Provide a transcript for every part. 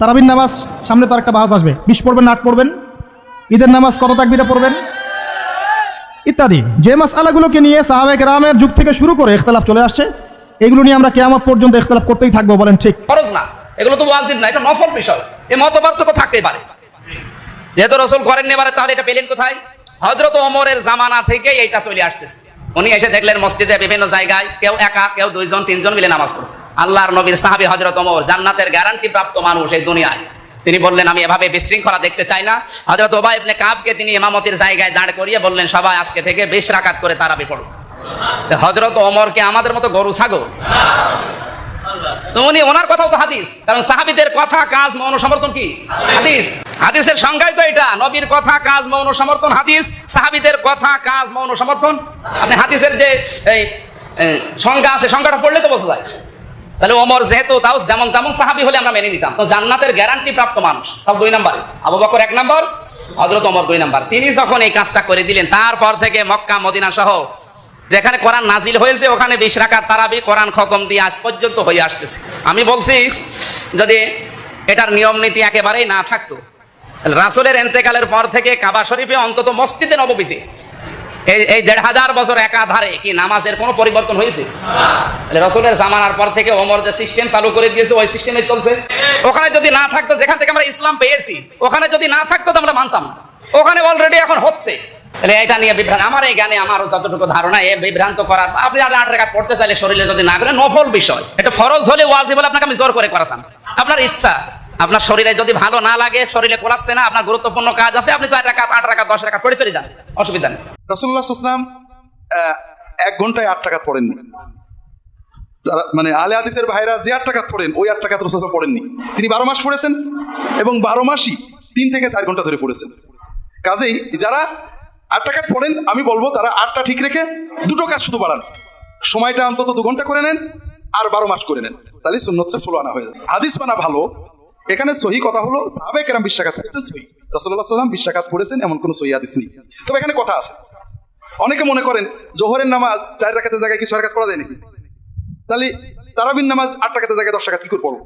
তারাবির নামাজ, সামনে তার একটা বাস আসবে। বিশ পড়বেন আট পড়বেন, ঈদের নামাজ কত তাকবিরা পড়বেন? ইত্যাদি। যে মাস আলাগুলোকে নিয়ে সাহাবেক রামের যুগ থেকে শুরু করে ইখতলাফ চলে আসছে, এগুলো নিয়ে আমরা কেয়ামত পর্যন্ত ইখতলাফ করতেই থাকব, বলেন ঠিক। খরচ না। এগুলো তো ওয়াজিব না, এটা নফল বিষয়। এই মত পার্থক্য থাকতেই পারে। যেহেতু রসুল করেননি, এবারে তাহলে এটা পেলেন কোথায়? হজরত ওমরের জামানা থেকে এইটা চলে আসতেছে। উনি এসে দেখলেন মসজিদে বিভিন্ন জায়গায় কেউ একা, কেউ দুইজন, তিনজন মিলে নামাজ পড়ছে। আল্লাহর নবীর সাহাবি হজরত ওমর জান্নাতের গ্যারান্টি প্রাপ্ত মানুষ এই দুনিয়ায়। তিনি বললেন, আমি এভাবে বিশৃঙ্খলা দেখতে চাই না। হজরত ওবাই ইবনে কাবকে তিনি ইমামতির জায়গায় দাঁড় করিয়ে বললেন, সবাই আজকে থেকে বেশ রাকাত করে তারাবি পড়ো। হজরত ওমরকে আমাদের মতো গরু, ছাগল? উনি, ওনার কথাও তো হাদিস। কারণ সাহাবিদের কথা, কাজ, মৌন, সমর্থন কি? হাদিস। হাদিসের সংজ্ঞাই তো এটা। নবীর কথা, কাজ, মৌন, সমর্থন, হাদিস। সাহাবিদের কথা, কাজ, মৌন, সমর্থন। আপনি হাদিসের যে, এই সংজ্ঞা আছে, সংজ্ঞাটা পড়লে তো বোঝা যায়। তাহলে ওমর যেহেতু, তাও যেমন তেমন সাহাবি হলে আমরা মেনে নিতাম। তো জান্নাতের গ্যারান্টি প্রাপ্ত মানুষ। তাও দুই নম্বরে। আবু বকর এক নম্বর হজরত ওমর দুই নম্বর। তিনি যখন এই কাজটা করে দিলেন, তারপর থেকে মক্কা, মদিনা সহ যেখানে কোরআন নাজিল হয়েছে, ওখানে বিশ রাকাত তারাবি কোরআন খতম দিয়ে আজ পর্যন্ত হয়ে আসতেছে। আমি বলছি, যদি এটার নিয়ম নীতি একেবারেই না থাকতো, রাসুলের এন্তেকালের পর থেকে কাবা শরীফে অন্তত মসজিদে নবমীতে এই এই দেড় হাজার বছর একাধারে কি নামাজের কোনো পরিবর্তন হয়েছে? রসুলের জামানার পর থেকে ওমর যে সিস্টেম চালু করে দিয়েছে, ওই সিস্টেমে চলছে। ওখানে যদি না থাকতো, যেখান থেকে আমরা ইসলাম পেয়েছি, ওখানে যদি না থাকতো তো আমরা মানতাম ওখানে অলরেডি এখন হচ্ছে। তাহলে এটা নিয়ে বিভ্রান্ত। আমার এই জ্ঞানে আমার যতটুকু ধারণা, এ বিভ্রান্ত করার আপনি আর আট রেখা পড়তে চাইলে শরীরে যদি না করে নফল বিষয়। এটা ফরজ হলে ওয়াজিব হলে আপনাকে আমি জোর করে করাতাম। আপনার ইচ্ছা, আপনার শরীরে যদি ভালো না লাগে, শরীরে করাচ্ছে না, আপনার গুরুত্বপূর্ণ কাজ আছে, আপনি চার টাকা আট টাকা দশ টাকা পড়ে চলে যান। অসুবিধা নেই। রসুল্লাহ ইসলাম এক ঘন্টায় আট টাকা পড়েননি। মানে আলে হাদিসের ভাইরা যে আট টাকা পড়েন, ওই আট টাকা রসুল্লাহ পড়েননি। তিনি বারো মাস পড়েছেন এবং বারো মাসই তিন থেকে চার ঘণ্টা ধরে পড়েছেন। কাজেই যারা আট টাকা পড়েন, আমি বলব তারা আটটা ঠিক রেখে দুটো কাজ শুধু বাড়ান। সময়টা অন্তত দু ঘণ্টা করে নেন আর বারো মাস করে নেন। তাহলে সুন্নতটা ষোলো আনা হয়ে যাবে। হাদিস মানা ভালো। এখানে সহি কথা হলো সাহাবে কেরাম বিশ্বাঘাত পড়েছেন সহি। রসল্লাহ সাল্লাম বিশ্বাঘাত পড়েছেন, এমন কোনো সহি হাদিস নেই। তবে এখানে কথা আছে। অনেকে মনে করেন, জোহরের নামাজ চার রাখাতের জায়গায় কি ছয় রাখাত পড়া যায় নাকি? তাহলে তারাবিন নামাজ আট টাকাতের জায়গায় দশ টাকা কি করে পড়ব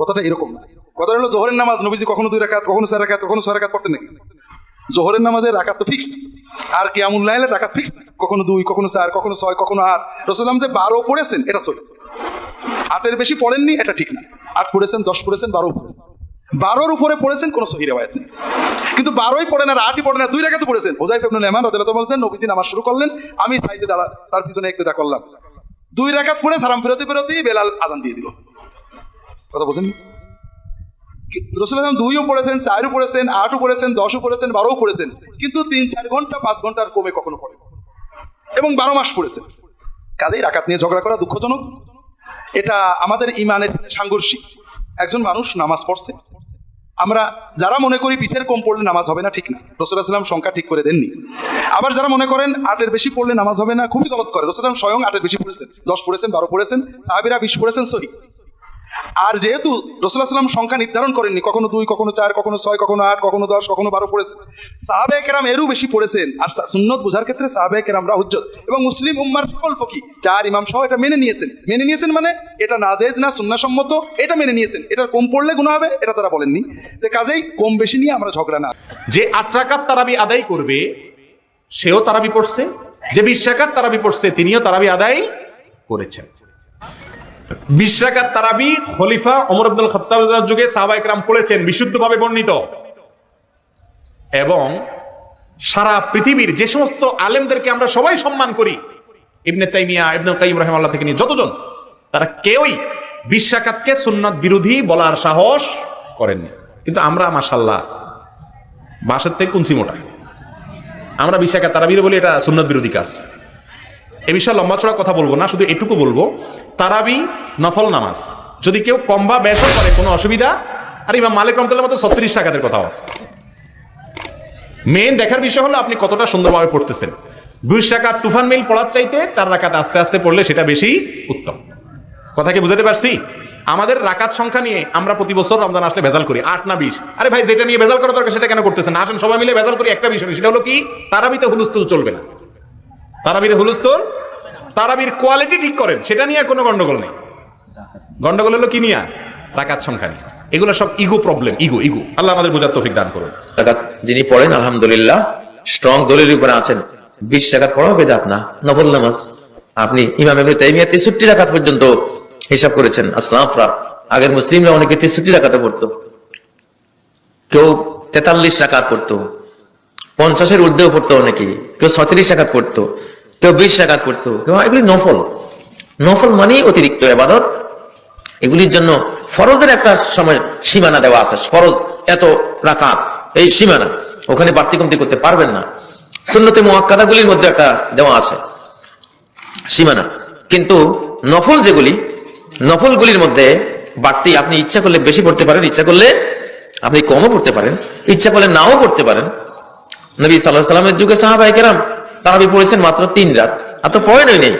কথাটা এরকম না। কথা হলো, জোহরের নামাজ নবীজি কখনো দুই রাখাত কখনো চার রাখাত কখনো ছয় রাখাত পড়তেন নাকি? জোহরের নামাজের রাখাত তো ফিক্সড আর কিয়ামুল্লাহের রাখাত ফিক্সড কখনো দুই, কখনো চার, কখনো ছয়, কখনো আট। রসুলাম যে বারো পড়েছেন, এটা সই আটের বেশি পড়েননি, এটা ঠিক না। আট পড়েছেন, দশ পড়েছেন, বারো পড়েছেন। বারোর উপরে পড়েছেন, কোনো সহি রেওয়ায়ত নেই। কিন্তু বারোই পড়েন আর আটই পড়েন আর দুই রেখাতে পড়েছেন। হোজাইফ ইবনুল ইমান রাদিয়াল্লাহু বলছেন, নবীজি আমার শুরু করলেন, আমি সাইডে দাঁড়া, তার পিছনে একটু করলাম। দুই রেখাত পড়ে সালাম ফেরতে ফেরতেই বেলাল আজান দিয়ে দিল। কথা বোঝেন রসুল আসলাম দুইও পড়েছেন, চারও পড়েছেন, আটও পড়েছেন, দশও পড়েছেন, বারোও পড়েছেন, কিন্তু তিন চার ঘণ্টা, পাঁচ ঘণ্টার কমে কখনো পড়ে এবং বারো মাস পড়েছেন। কাজেই রাকাত নিয়ে ঝগড়া করা দুঃখজনক। এটা আমাদের ইমানের সাংঘর্ষিক। একজন মানুষ নামাজ পড়ছে। আমরা যারা মনে করি পিঠের কম পড়লে নামাজ হবে না, ঠিক না। রসুলাম সংখ্যা ঠিক করে দেননি। আবার যারা মনে করেন আটের বেশি পড়লে নামাজ হবে না, খুবই গলত করে। রসুলাম স্বয়ং আটের বেশি পড়েছেন। দশ পড়েছেন, বারো পড়েছেন, সাহাবিরা বিশ পড়েছেন সহি। আর যেহেতু রসুল্লাহ সাল্লাম সংখ্যা নির্ধারণ করেননি, কখনো দুই, কখনো চার, কখনো ছয়, কখনো আট, কখনো দশ, কখনো বারো পড়েছেন। সাহাবে কেরাম এরও বেশি পড়েছেন। আর সুন্নত বোঝার ক্ষেত্রে সাহাবে কেরামরা হুজ্জত। এবং মুসলিম উম্মার সকল ফকি চার ইমাম সহ এটা মেনে নিয়েছেন। মেনে নিয়েছেন মানে এটা নাজেজ না সুন্নাসম্মত, এটা মেনে নিয়েছেন। এটা কম পড়লে গুণ হবে, এটা তারা বলেননি। তো কাজেই কম বেশি নিয়ে আমরা ঝগড়া না। যে আট রাকাত তারাবি আদায় করবে, সেও তারাবি পড়ছে। যে বিশ রাকাত তারাবি পড়ছে, তিনিও তারাবি আদায় করেছেন। বিশ রাকাত তারাবি খলিফা অমর আব্দুল খত্তাব যুগে সাহাবা একরাম পড়েছেন, বিশুদ্ধভাবে বর্ণিত। এবং সারা পৃথিবীর যে সমস্ত আলেমদেরকে আমরা সবাই সম্মান করি, ইবনে তাইমিয়া ইবনে কাইম রহমাল্লাহ থেকে নিয়ে যতজন, তারা কেউই বিশ রাকাতকে সুন্নত বিরোধী বলার সাহস করেননি। কিন্তু আমরা মাসাল্লাহ বাসার থেকে কুঞ্চি মোটা। আমরা বিশ্বাকা তারাবির বলি এটা সুন্নত বিরোধী কাজ। এ বিষয়ে লম্বা চড়া কথা বলব না, শুধু এটুকু বলব, তারাবি নফল নামাজ। যদি কেউ কম বা বেসর করে, কোনো অসুবিধা? আর ইমাম মালিক রহমতুল্লাহ মতো ছত্রিশ টাকাতের কথা আছে। মেন দেখার বিষয় হলো আপনি কতটা সুন্দরভাবে পড়তেছেন। দুই রাকাত তুফান মিল পড়ার চাইতে চার রাকাত আস্তে আস্তে পড়লে সেটা বেশি উত্তম। কথা কি বুঝাতে পারছি? আমাদের রাকাত সংখ্যা নিয়ে আমরা প্রতি বছর রমজান আসলে ভেজাল করি, আট না বিশ। আরে ভাই, যেটা নিয়ে ভেজাল করা দরকার সেটা কেন করতেছেন? না আসেন সবাই মিলে ভেজাল করি একটা বিষয় সেটা হলো কি? তারাবিতে হুলস্থুল চলবে না। তারাবিরে হুলস্থুল তারাবির কোয়ালিটি ঠিক করেন, সেটা নিয়ে কোনো গন্ডগোল নেই। গন্ডগোল হলো কি নিয়ে? রাকাত সংখ্যা নিয়ে এগুলো সব ego problem ego ego Allah আমাদের বোঝার তৌফিক দান করুন। টাকাত যিনি পড়েন, আলহামদুলিল্লাহ স্ট্রং দলিল উপরে আছেন। বিশ টাকাত পড়াও বেদাত না, নফল নামাজ। আপনি ইমাম ইবনে তাইমিয়া তেষট্টি রাকাত পর্যন্ত হিসাব করেছেন আসলাফরা আগের মুসলিমরা অনেকে তেষট্টি রাকাতে পড়তো। কেউ তেতাল্লিশ রাকাত পড়তো, পঞ্চাশের ঊর্ধ্বেও পড়তো অনেকে কেউ ছত্রিশ রাকাত পড়তো। কেউ বিশ রাকাত পড়তো, কেউ এগুলি নফল। নফল মানেই অতিরিক্ত এবাদত। এগুলির জন্য ফরজের একটা সময় সীমানা দেওয়া আছে। ফরজ এত রাকাত, এই সীমানা। ওখানে বাড়তি কমতি করতে পারবেন না। সুন্নতে মোয়াক্কাদাগুলির মধ্যে একটা দেওয়া আছে, সীমানা। কিন্তু নফল যেগুলি, নফলগুলির মধ্যে বাড়তি আপনি ইচ্ছা করলে বেশি পড়তে পারেন, ইচ্ছা করলে আপনি কমও পড়তে পারেন, ইচ্ছা করলে নাও পড়তে পারেন। নবী সাল্লাহ সাল্লামের যুগে সাহাবাই কেরাম তারাবি পড়েছেন মাত্র তিন রাত। আর তো পড়েনই নেই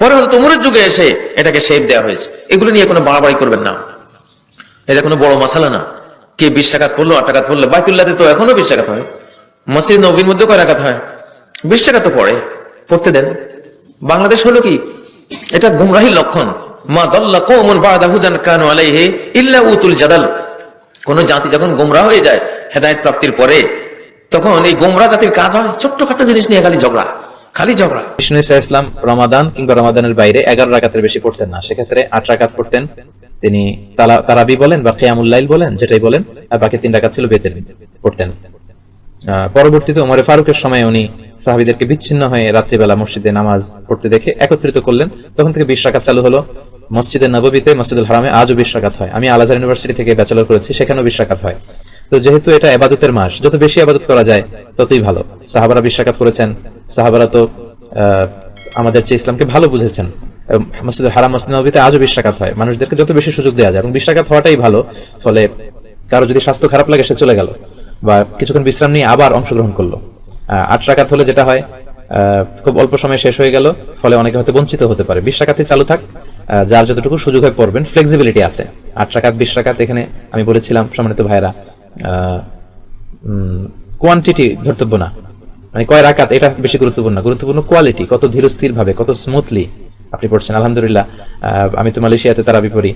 পরে হয়তো তোমরের যুগে এসে এটাকে শেপ দেওয়া হয়েছে। এগুলো নিয়ে কোনো বাড়াবাড়ি করবেন না। এটা কোনো বড় মশালা না। কে বিশ টাকাত পড়ল, আট টাকাত পড়ল। বাইতুল্লাতে তো এখনও বিশ টাকাত হয়। মসজিদ নবীর মধ্যে কয় টাকাত হয়? বিশ টাকা তো পড়ে। পড়তে দেন। বাংলাদেশ হলো কি? এটা গুমরাহির লক্ষণ। মা দল্লা কৌমন বাদাহুদান কানু আলাইহি ইল্লা উতুল জাদাল। কোন জাতি যখন গোমরা হয়ে যায়, হেদায়ত প্রাপ্তির পরে তখন এই গোমরা জাতির কাজ হয় ছোট্টখাটো জিনিস নিয়ে খালি ঝগড়া খালি ঝগড়া। বিষ্ণু ইসা ইসলাম রমাদান কিংবা রমাদানের বাইরে এগারো রাকাতের বেশি পড়তেন না, সেক্ষেত্রে আট রাকাত পড়তেন। তিনি তারাবি বলেন বা কেয়ামুল্লাইল বলেন, যেটাই বলেন, আর বাকি তিন রাকাত ছিল বেতের পড়তেন। পরবর্তীতে ওমরে ফারুকের সময় উনি সাহাবিদেরকে বিচ্ছিন্ন হয়ে রাত্রিবেলা মসজিদে নামাজ পড়তে দেখে একত্রিত করলেন। তখন থেকে বিশ রাকাত চালু হলো। মসজিদের নববীতে, মসজিদুল হারামে আজও বিশ রাকাত হয়। আমি আলাজার ইউনিভার্সিটি থেকে ব্যাচেলর করেছি, সেখানেও বিশ রাকাত হয়। তো যেহেতু এটা এবাদতের মাস, যত বেশি আবাদত করা যায়, ততই ভালো। সাহাবারা বিশ রাকাত করেছেন। সাহাবারা তো আমাদের চেয়ে ইসলামকে ভালো বুঝেছেন। এবং মসজিদুল হারাম, মসজিদ নবীতে আজও বিশ রাকাত হয়। মানুষদেরকে যত বেশি সুযোগ দেওয়া যায়, এবং বিশ রাকাত হওয়াটাই ভালো, ফলে কারও যদি স্বাস্থ্য খারাপ লাগে, সে চলে গেল। বা কিছুক্ষণ বিশ্রাম নিয়ে আবার অংশগ্রহণ করল। আট রাকাত হলে যেটা হয় খুব অল্প সময় শেষ হয়ে গেল, ফলে অনেকে হয়তো বঞ্চিত হতে পারে। বিশ চালু থাক যার যতটুকু সুযোগ হয়ে পড়বেন ফ্লেক্সিবিলিটি আছে। আট রাকাত, বিশ এখানে আমি বলেছিলাম সম্মানিত ভাইরা কোয়ান্টিটি ধর্তব্য না। মানে কয় রাকাত, এটা বেশি গুরুত্বপূর্ণ গুরুত্বপূর্ণ কোয়ালিটি কত ধীরস্থির ভাবে, কত স্মুথলি আপনি পড়ছেন। আলহামদুলিল্লাহ আমি তো মালয়েশিয়াতে তারাবি পড়ি।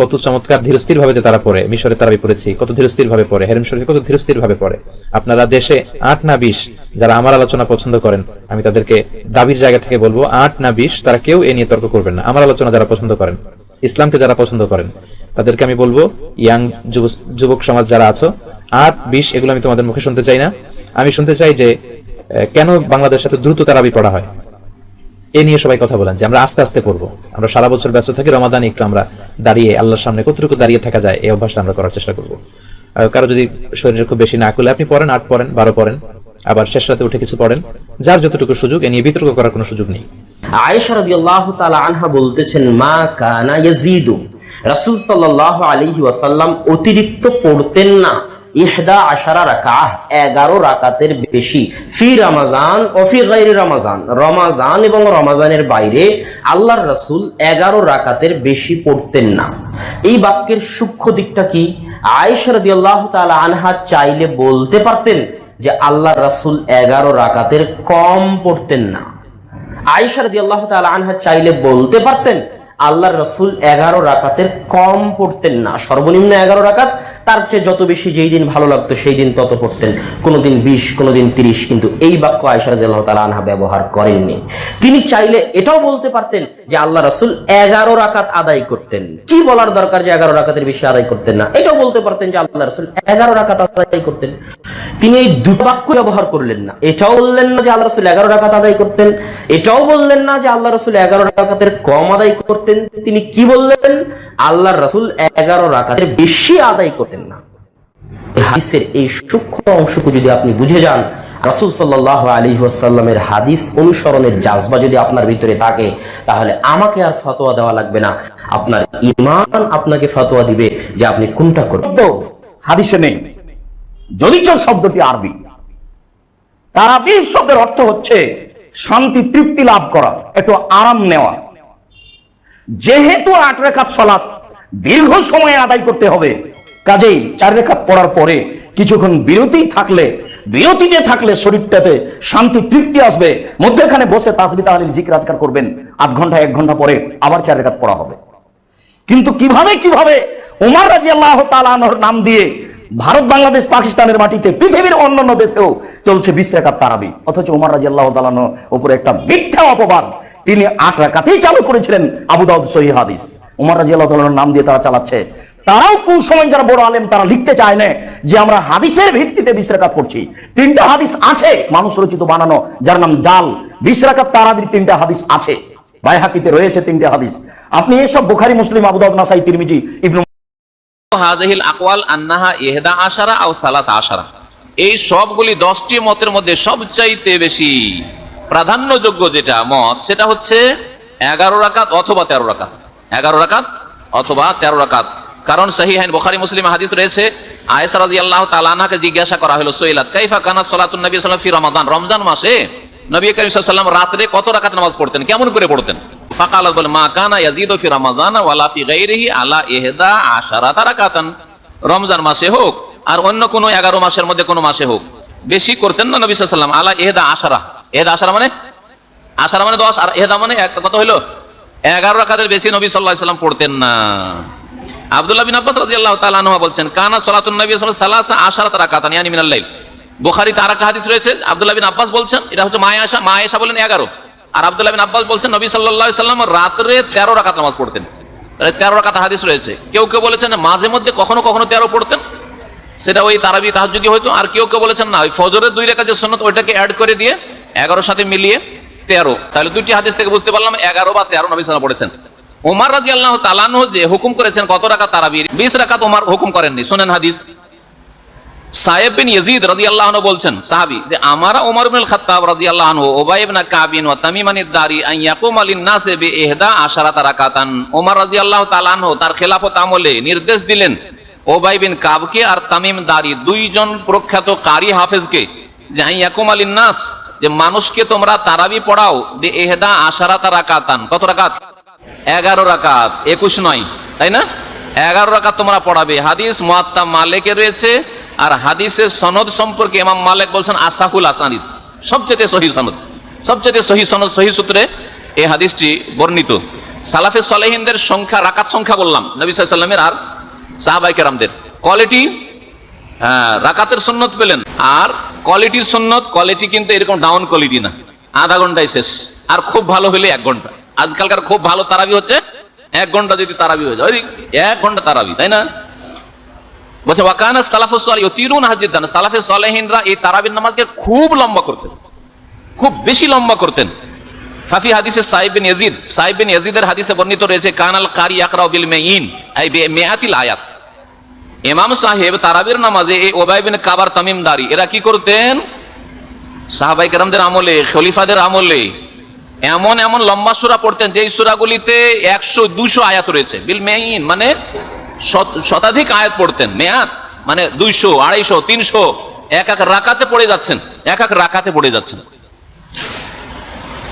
কত চমৎকার ধীরস্থির ভাবে যে তারা পড়ে, মিশরে তারাবি পড়েছি, কত ধীরস্থির ভাবে পড়ে, হেরেম শরীফে কত ধীরস্থির ভাবে পড়ে। আপনারা দেশে আট না বিশ যারা আমার আলোচনা পছন্দ করেন, আমি তাদেরকে দাবির জায়গা থেকে বলব, আট না বিশ তারা কেউ এ নিয়ে তর্ক করবেন না। আমার আলোচনা যারা পছন্দ করেন। ইসলামকে যারা পছন্দ করেন, তাদেরকে আমি বলব, ইয়াং যুবক সমাজ যারা আছো, আট, বিশ, এগুলো আমি তোমাদের মুখে শুনতে চাই না। আমি শুনতে চাই যে কেন বাংলাদেশে এত দ্রুত তারাবি পড়া হয়? এ নিয়ে সবাই কথা বলেন যে, আমরা আস্তে আস্তে করব। আমরা সারা বছর ব্যস্ত থাকি, রমাদান একটু আমরা দাঁড়িয়ে, আল্লাহর সামনে কতটুকু দাঁড়িয়ে থাকা যায় এই অভ্যাসটা আমরা করার চেষ্টা করব। কারও যদি শরীরে খুব বেশি না করলে আপনি পড়েন, আট পড়েন, বারো পড়েন, আবার শেষ রাতে উঠে কিছু পড়েন, যার যতটুকু সুযোগ, এ নিয়ে বিতর্ক করার কোনো সুযোগ নেই। আয়েশা রাদিয়াল্লাহু তাআলা আনহা বলতেছেন, মা কানা ইয়াজিদু। রাসূল সাল্লাল্লাহু আলাইহি ওয়াসাল্লাম অতিরিক্ত পড়তেন না। ইহদা আশারা রাকাহ এগারো রাকাতের বেশি। ফি রমাজান ও ফি গাইরি রমাজান। রমাজান এবং রমাজানের বাইরে আল্লাহর রাসূল এগারো রাকাতের বেশি পড়তেন না। এই বাক্যের সূক্ষ্ম দিকটা কি? আয়েশা রাদিয়াল্লাহু তাআলা আনহা চাইলে বলতে পারতেন যে, আল্লাহর রাসূল এগারো রাকাতের কম পড়তেন না। আয়েশা রাদিয়াল্লাহু তাআলা আনহা চাইলে বলতে পারতেন আল্লাহর রসুল এগারো রাকাতের কম পড়তেন না। সর্বনিম্ন এগারো রাকাত, তার চেয়ে যত বেশি যেই দিন ভালো লাগতো, সেই দিন তত পড়তেন। কোনোদিন বিশ, কোনোদিন তিরিশ, কিন্তু এই বাক্য আয়েশা রাদিয়াল্লাহু তাআলা আনহা ব্যবহার করেননি। তিনি চাইলে এটাও বলতে পারতেন যে আল্লাহ রসুল এগারো রাকাত আদায় করতেন। কি বলার দরকার যে এগারো রাকাতের বেশি আদায় করতেন না? এটাও বলতে পারতেন যে আল্লাহ রসুল এগারো রাকাত আদায় করতেন। তিনি এই দুটো বাক্য ব্যবহার করলেন না। এটাও বললেন না যে আল্লাহ রসুল এগারো রাকাত আদায় করতেন। এটাও বললেন না যে আল্লাহ রসুল এগারো রাকাতের কম আদায় করতেন। তিনি কি বললেন? আল্লাহ রসুল এগারো রাকাতের বেশি আদায় করতেন না। হাদিসের এই সূক্ষ্ম অংশকে যদি আপনি বুঝে যান, রাসূল সাল্লাল্লাহু আলাইহি ওয়াসাল্লামের হাদিস অনুসরণের জাজবা যদি আপনার ভিতরে থাকে, তাহলে আমাকে আর ফতোয়া দেওয়া লাগবে না। আপনার ঈমান আপনাকে ফতোয়া দিবে যে আপনি কোনটা করবেন। হাদিসে নেই। যদিচ শব্দটি আরবি তারাবিহ শব্দের অর্থ হচ্ছে শান্তি, তৃপ্তি লাভ করা, একটু আরাম নেওয়া। যেহেতু আট রেখাত সলাৎ, দীর্ঘ সময় আদায় করতে হবে। কাজেই চার রেখাত পড়ার পরে কিছুক্ষণ বিরতি থাকলে, বিরতিতে থাকলে শরীরটাতে শান্তি, তৃপ্তি আসবে। মধ্যেখানে বসে তাসবি তাহলিল, জিকির, আজকার করবেন। আধ ঘণ্টা, এক ঘণ্টা পরে আবার চার রেখাত পড়া হবে। কিন্তু কীভাবে কীভাবে? উমার রাজি আল্লাহ তালানোর নাম দিয়ে ভারত, বাংলাদেশ, পাকিস্তানের মাটিতে পৃথিবীর অন্যান্য দেশেও চলছে বিশ রেখাত তারাবি। অথচ উমার রাজি আল্লাহ তালানো উপরে একটা মিথ্যা অপবাদ। তিনি আট রাকাতেই চালু করেছিলেন আবু দাউদ সহি হাদিস। উমার রাজি আল্লাহ নাম দিয়ে তারা চালাচ্ছে। তারাও কোন সময় যারা বড় আলেম, তারা লিখতে চায় না যে আমরা হাদিসের ভিত্তিতে বিশ রাকাত পড়ছি। তিনটা হাদিস আছে মানুষ রচিত বানানো, যার নাম জাল। বিশ রাকাত তারাবির তিনটা হাদিস আছে। বাইহাকিতে রয়েছে তিনটা হাদিস। আপনি এসব বুখারি, মুসলিম, আবু দাউদ, নাসাই, তিরমিজি, ইবনু হাজাহিল আকওয়াল আন্নাহা ইহদা আশারা আও সালাস আশারা। এই সবগুলি দশটি মতের মধ্যে সবচাইতে বেশি। প্রাধান্যযোগ্য যেটা মত, সেটা হচ্ছে এগারো রাকাত অথবা তেরো রাকাত। এগারো রাকাত অথবা তেরো রাকাত। কারণ সহি বোখারি, মুসলিম হাদিস রয়েছে, আয়েশা রাদিয়াল্লাহু তাআলা আনহাকে জিজ্ঞাসা করা হলো, সৈলাত, কাইফা কানাত সাল্লাল্লাহু ফি রমাদান, রমজান মাসে? নবী করিম আলাইহি কত রাকাত নামাজ পড়তেন? কেমন করে পড়তেন? মা কানা ইয়াজিদু ওয়ালা ফি আলা ইহদা রমজান মাসে হোক, আর অন্য কোনো এগারো মাসের মধ্যে কোনো মাসে হোক, বেশি করতেন না নবী সাল্লাম আলা এহেদা আশারা। এহেদা আশারা মানে? আশারা মানে দশ, আর এহেদা মানে কত হইল? এগারো রাকাতের বেশি নবী সাল্লাহ সাল্লাম পড়তেন না। তাআলা আনহু বলছেন, কানা হাদিস আব্বাস বলছেন, এটা হচ্ছে বলেন 11 আর আব্বাস বলছেন, নবী সাল্লাম রাতে 13 রাকাত নামাজ পড়তেন। তাহলে 13 রাকাত হাদিস রয়েছে। কেউ কেউ বলেছেন, মাঝে মধ্যে কখনো কখনো 13 পড়তেন? সেটা ওই তারাবি তাহাজ্জুদি হয়তো, আর কেউ কেউ বলেছেন, না, ওই ফজরের দুই রেখা যে সন্ন্যত ওইটাকে অ্যাড করে দিয়ে এগারোর সাথে মিলিয়ে তেরো। তাহলে দুইটি হাদিস থেকে বুঝতে পারলাম, এগারো বা তেরো নবী সাল্লাম পড়েছেন। ওমার রাজি আল্লাহ তালানহ যে হুকুম করেছেন কত রাখা তারাবির? বিশ রাকাত ওমার হুকুম করেননি। শোনেন হাদিস। বলছেন কাবিন তামিম দারি তার খেলাফত আমলে নির্দেশ দিলেন ওবাই বিন কাবকে আর তামিম দারি দুইজন প্রখ্যাত কারি হাফেজকে, যে আন ইয়াকুম নাস যে মানুষকে তোমরা তারাবি পড়াও বি ইহদা আশারাতা রাকাতান। কত রাকাত? এগারো রাকাত, একুশ নয়, তাই না? এগারো রাকাত তোমরা পড়াবে। হাদিস মুয়াত্তা মালিকে রয়েছে, আর হাদিসের সনদ সম্পর্কে ইমাম মালিক বলছেন আসাহুল আসানিদ। সবচেয়ে সহি সনদ। সবচেয়ে সহি সনদ, সহি সূত্রে এই হাদিসটি বর্ণিত। সালাফে সালেহিনদের সংখ্যা, রাকাত সংখ্যা বললাম, নবী সাল্লামের আর সাহাবাই কেরামদের। কোয়ালিটি হ্যাঁ রাকাতের সুন্নত পেলেন। আর কোয়ালিটির সুন্নত কোয়ালিটি কিন্তু এরকম ডাউন কোয়ালিটি না। আধা ঘন্টায় শেষ। আর খুব ভালো হলে এক ঘণ্টা। আজকালকার খুব ভালো তারাবি হচ্ছে, এক ঘণ্টা যদি তারাবি হয়ে যায়। এক ঘণ্টা তারাবি, তাই না? এই নামাজকে খুব লম্বা করতেন। খুব বেশি লম্বা করতেন। ফাফি হাদিসে বর্ণিত রয়েছে, কানাল কারি ইয়াকরাউ বিল মেয়াতিল আয়াত। ইমাম সাহেব তারাবির নামাজে এই ওবাই বিন কাবার তামিমদারি, এরা কি করতেন? সাহাবাই কেরামদের আমলে, খলিফাদের আমলে এমন এমন লম্বা সুরা পড়তেন, যেই সুরাগুলিতে একশো দুশো আয়াত রয়েছে। বিল মেইন মানে শতাধিক আয়াত পড়তেন, মেয়াদ মানে দুইশো, আড়াইশো, তিনশো, এক এক রাকাতে পড়ে যাচ্ছেন, এক এক রাকাতে পড়ে যাচ্ছেন।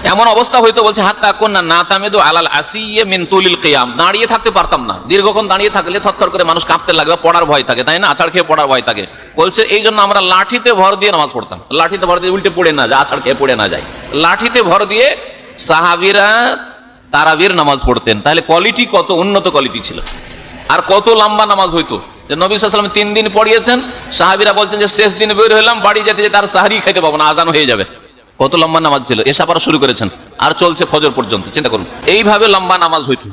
এমন অবস্থা হয়তো বলছে, হাত্তা কন্যা না তামেদু আলাল আসিয়ে মিন তুলিল কিয়াম। দাঁড়িয়ে থাকতে পারতাম না। দীর্ঘক্ষণ দাঁড়িয়ে থাকলে থরথর করে মানুষ কাঁপতে লাগবে পড়ার ভয় থাকে, তাই না? আছাড় খেয়ে পড়ার ভয় থাকে। বলছে, এই জন্য আমরা লাঠিতে ভর দিয়ে নামাজ পড়তাম। লাঠিতে ভর দিয়ে উল্টে পড়ে না যায়, আছাড় খেয়ে পড়ে না যায়। লাঠিতে ভর দিয়ে সাহাবিরা তারাবির নামাজ পড়তেন। তাহলে কোয়ালিটি কত? উন্নত কোয়ালিটি ছিল। আর কত লম্বা নামাজ হইতো? যে নবী সাল্লাম তিন দিন পড়িয়েছেন, সাহাবিরা বলছেন যে, শেষ দিন বের হইলাম, বাড়ি যেতে যেতে আর সাহারি খাইতে পাবো না, আজান হয়ে যাবে। কত লম্বা নামাজ ছিল? এসা পড়া শুরু করেছেন। আর চলছে ফজর পর্যন্ত, চিন্তা করুন। এইভাবে লম্বা নামাজ হইতো।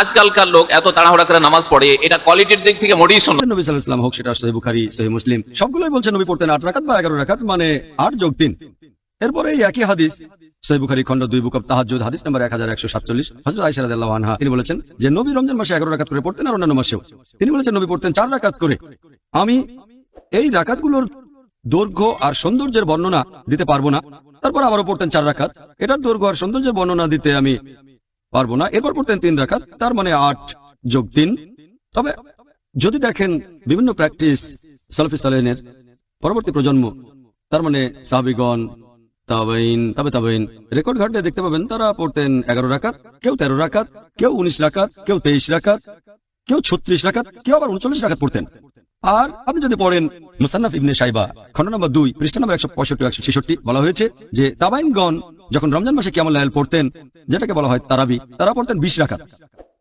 আজকালকার লোক এত তাড়াহুড়া করে নামাজ পড়ে, এটা কোয়ালিটির দিক থেকে মোটেই শোনো নবী সাল্লাল্লাহু আলাইহি হোক, সেটা সহিহ বুখারী সহিহ মুসলিম, সবগুলোই বলছেন নবী পড়তেন আট রাকাত বা এগারো রাকাত মানে আট যোগ তিন। এরপরে এই একই হাদিস সহিহ বুখারী খন্ড দুই, বুক অব তাহাজ্জুদ, হাদিস নম্বর এক হাজার একশো সাতচল্লিশ, হযরত আয়েশা রাদিয়াল্লাহু আনহা, তিনি বলেছেন যে নবী রমজান মাসে এগারো রাকাত করে পড়তেন আর অন্যান্য মাসেও। তিনি বলেছেন নবী পড়তেন চার রাকাত করে। আমি এই রাকাতগুলোর দৈর্ঘ্য আর সৌন্দর্যের বর্ণনা দিতে পারব না। তারপর আবারও পড়তেন চার রাকাত এটার দৈর্ঘ্য আর সৌন্দর্যের বর্ণনা দিতে আমি পারব না। এরপর পড়তেন তিন রাকাত তার মানে আট যোগ তিন। তবে যদি দেখেন বিভিন্ন প্র্যাকটিস সালফি সালেনের পরবর্তী প্রজন্ম, তার মানে সাহাবিগণ তাবাইন তবে তাবাইন রেকর্ড ঘাটলে দেখতে পাবেন তারা পড়তেন এগারো রাকাত কেউ তেরো রাকাত কেউ উনিশ রাকাত কেউ তেইশ রাকাত কেউ ছত্রিশ রাকাত কেউ আবার উনচল্লিশ রাকাত পড়তেন। আর আপনি যদি পড়েন মুসান্নাফ ইবনে সাইবা খন্ড নম্বর দুই, পৃষ্ঠা নম্বর একশো পঁয়ষট্টি, একশো ছেষট্টি, বলা হয়েছে যে তাবাইনগণ যখন রমজান মাসে কেমন লাইল পড়তেন, যেটাকে বলা হয় তারাবি, তারা পড়তেন বিশ রাকাত।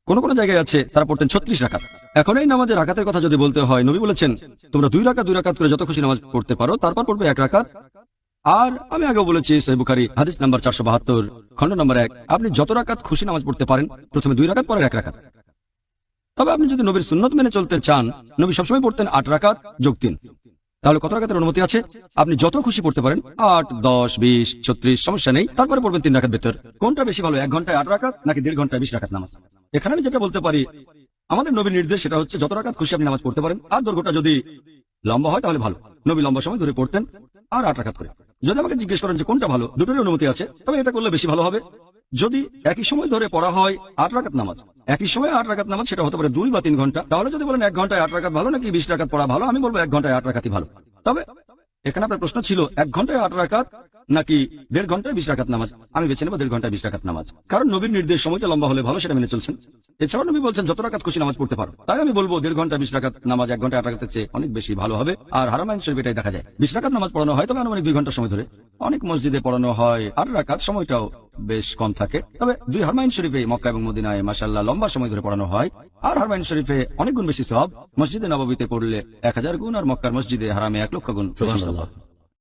কোন কোন জায়গায় আছে তারা পড়তেন ছত্রিশ রাকাত। এখন এই নামাজের রাকাতের কথা যদি বলতে হয়, নবী বলেছেন, তোমরা দুই রাকাত দুই রাকাত করে যত খুশি নামাজ পড়তে পারো, তারপর পড়বে এক রাকাত। আর আমি আগেও বলেছি সহি বুখারি, হাদিস নাম্বার চারশো বাহাত্তর খন্ড নম্বর এক, আপনি যত রাকাত খুশি নামাজ পড়তে পারেন, প্রথমে দুই রাকাত পরে এক রাকাত। তবে আপনি যদি নবীর সুন্নত মেনে চলতে চান, নবী সবসময় পড়তেন আট রাকাত যোগ তিন। তাহলে কত রাকাতের অনুমতি আছে? আপনি যত খুশি পড়তে পারেন, আট, দশ, বিশ, ছত্রিশ, সমস্যা নেই। তারপরে পড়বেন তিন রাকাত ভেতর। কোনটা বেশি ভালো, এক ঘন্টায় আট রাকাত নাকি দেড় ঘন্টায় বিশ রাকাত নামাজ? এখানে আমি যেটা বলতে পারি, আমাদের নবীর নির্দেশ সেটা হচ্ছে যত রাকাত খুশি আপনি নামাজ পড়তে পারেন, আর দৈর্ঘ্যটা যদি লম্বা হয় তাহলে ভালো। নবী লম্বা সময় ধরে পড়তেন, আর আট রাখাত করে। যদি আমাকে জিজ্ঞেস করেন যে কোনটা ভালো, দুটোরই অনুমতি আছে, তবে এটা করলে বেশি ভালো হবে। যদি একই সময় ধরে পড়া হয় আট রাকাত নামাজ। একই সময় আট রাকাত নামাজ, সেটা হতে পারে দুই বা তিন ঘণ্টা। তাহলে যদি বলেন এক ঘন্টায় আট রাকাত ভালো নাকি বিশ রাকাত পড়া ভালো, আমি বলব এক ঘন্টায় আট রাকাতই ভালো। তবে এখানে আপনার প্রশ্ন ছিল, এক ঘন্টায় আট রাকাত নাকি দেড় ঘন্টায় বিশ রাকাত নামাজ? আমি বেছে নেব দেড় ঘন্টায় বিশ রাকাত নামাজ। কারণ নবীর নির্দেশ সময়টা লম্বা হলে ভালো, সেটা মেনে চলছেন। এছাড়াও নবী বলছেন, যত রাকাত খুশি নামাজ পড়তে পারো। তাই আমি বলব, দেড় ঘণ্টা বিশ রাকাত নামাজ এক ঘণ্টা আট রাকাতের চেয়ে অনেক বেশি ভালো হবে। আর হারামাইন শরীফ এটাই দেখা যায়। বিশ রাকাত নামাজ পড়ানো হয়, তবে আনুমানিক দুই ঘণ্টা সময় ধরে। অনেক মসজিদে পড়ানো হয় আর রাকাত সময়টাও বেশ কম থাকে। তবে দুই হারমাইন শরীফে মক্কা এবং মদিনায় মাসাল্লাহ লম্বা সময় ধরে পড়ানো হয়। আর হারমাইন শরীফে অনেক গুণ বেশি সব মসজিদে নববীতে পড়লে এক হাজার গুণ, আর মক্কার মসজিদে হারামে এক লক্ষ গুণ।